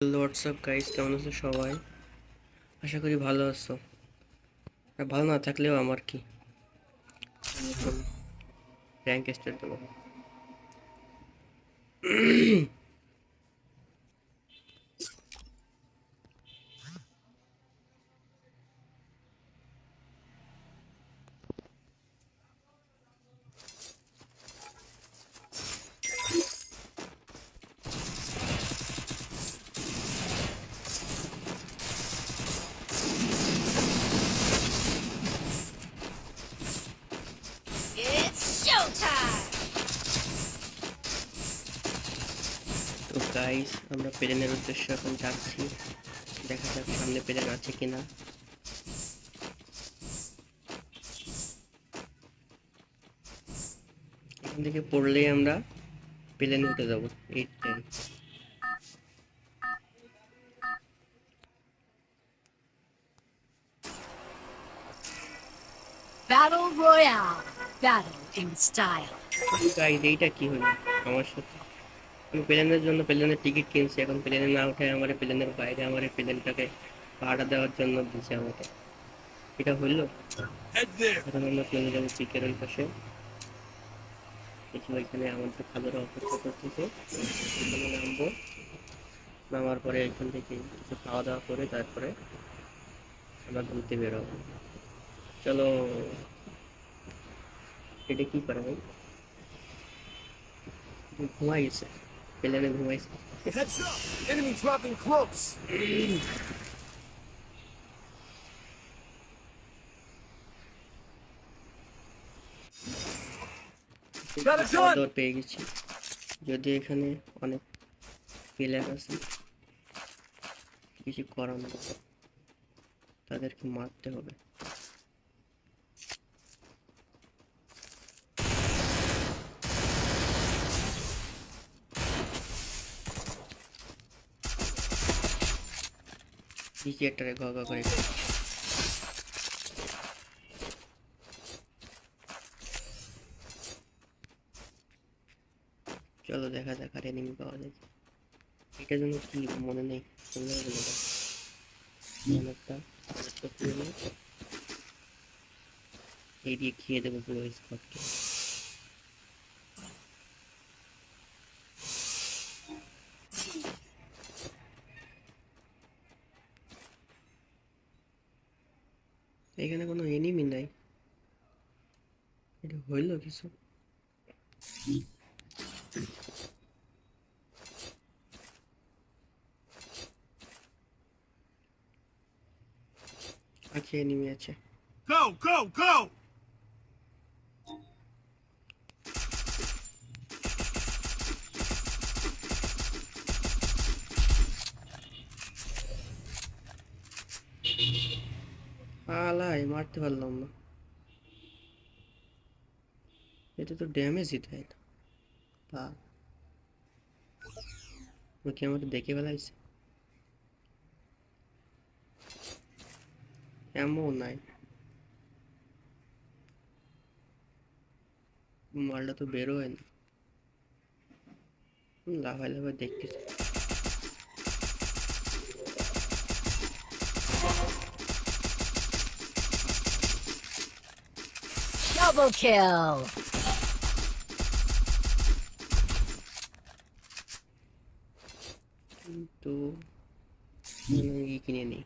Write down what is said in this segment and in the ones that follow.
Hello WhatsApp guys কেমন আছো সবাই? আশা করি ভালো আছো। ভালো না থাকলেও আমার কি? র্যাঙ্ক স্টার্ট দেবো। গাইস আমরা প্লেনের উদ্দেশ্যে এখন যাচ্ছি দেখা যাক সামনে প্লেন আছে কিনা এখান থেকে পড়লেই আমরা প্লেনে উঠে যাব eight ten Battle Royale. Battle in style. Guys এইটা কি হলো আমার সাথে আমি প্লেনের জন্য প্লেনের টিকিট কিনছি, এখন প্লেনে না উঠে আমার প্লেনের বাইরে আমার প্লেনটাকে ভাড়া দেওয়ার জন্য দিছে আমাকে। এটা হইল. এখন আমরা প্লেনে যাব পিকের পাশে। দেখি ওইখানে আমাদের খাবারের অপেক্ষা করতেছে। ওখানে নামবো। নামার পরে এখান থেকে কিছু খাওয়া দাওয়া করে তারপরে আমরা ঘুরতে বেরোবো। চলো, এটা কি করে ভাই ঘুমাই গেছে। প্লেনে ঘুমাইছে Heads up. Enemy dropping close. Gun! পেয়ে গেছি যদি এখানে অনেক প্লেয়ার আছে কিছু করার নেই তাদেরকে মারতে হবে একটা ঘা ঘা করে। চলো দেখা যাক আর এনিমি পাওয়া যায় কি। এটার জন্য কি মনে নেই এই দিয়ে খেয়ে দেবো পুরো স্পটকে এখানে কোনো এনিমি নাই এটা হইল কিছু আছে এনিমি আছে Go, go, go. আলাই, মারতে পারলাম না। এটা তো ড্যামেজই দেয় না কি আমাকে দেখে ফেলাইছে? এমন নাই। মালটা তো বেরোয় না। লাফায় লাফায় দেখতেছি। Double kill! কিন্তু আমি গিয়ে কিনে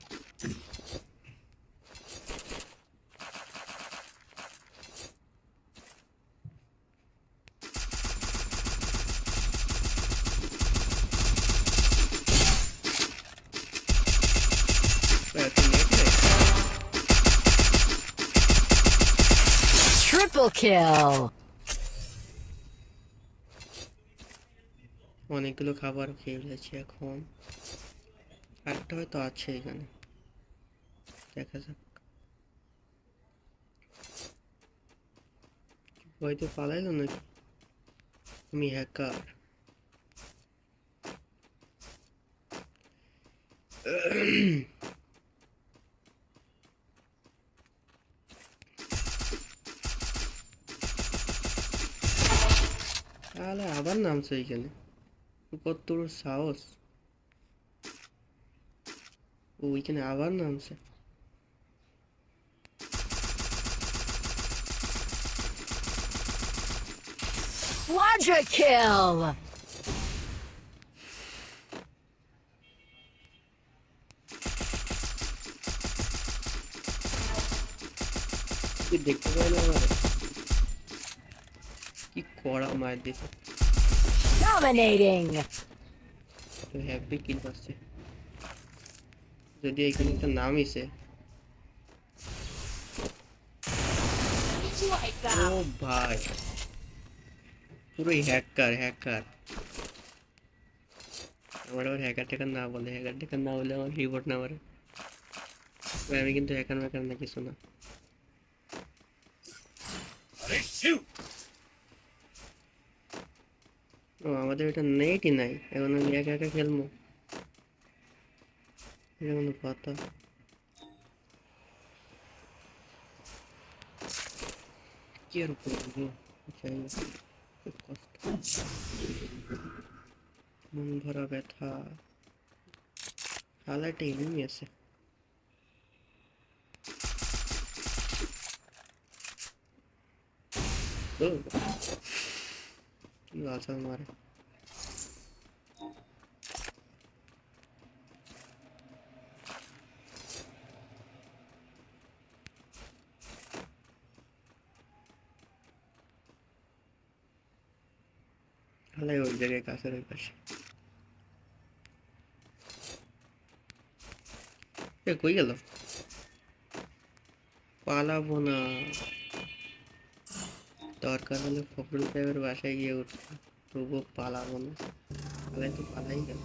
Triple kill! অনেকগুলো খাবার খেয়ে ফেলেছি এখন। একটা হয়তো আছে এখানে। দেখা যাক। হয়তো পালাইলো নাকি? আমি হ্যাকার তাহলে আবার নামছে এইখানে কত সাহস। ও ওইখানে আবার নামছে Quadra kill! দেখতে পাই না কি কড়া মার দিছে Dominating! তো হ্যাপি কিল পাচ্ছে যদি এখানে একটা নাম ইসে Like ও ভাই পুরোই হ্যাকার হ্যাকার আমার আবার হ্যাকার টেকার না বলে হ্যাকার টেকার না বলে আমার রিপোর্ট না মারে ভাই, আমি কিন্তু হ্যাকার ম্যাকার না কিছু না Hey, shoot! ও আমাদের এটা নেটই নাই এখন আমি একা একা খেলব এটা কোনো কথা কি আর করব যাই হোক, খুব কষ্ট মন ভরা ব্যথা হালাটা এমনি আছে ও গাছা মারে হালাই ওই জায়গায় কাছের ওই পাশে কই গেল পালাবো না দরকার হলে ফখরুল সাহেবের বাসায় গিয়ে উঠবো তবুও পালাবো না পালাই তো পালাই গেল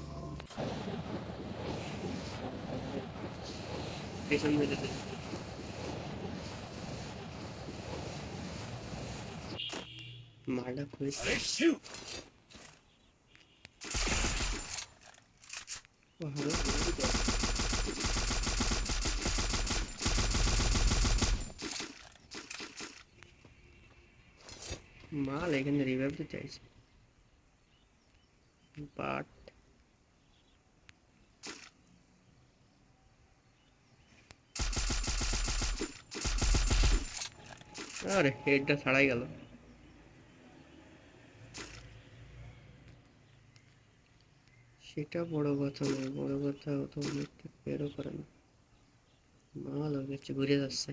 পেছন দিকে দে। মারটা মাল এখানে রিভাইভ দিতে চাইছে। বাট আরে হেডটা ছাড়াই গেল। সেটা বড় কথা নয়, বড় কথা তো অনেকটা করে না। মাল হয়ে গেছে ঘুরে যাচ্ছে।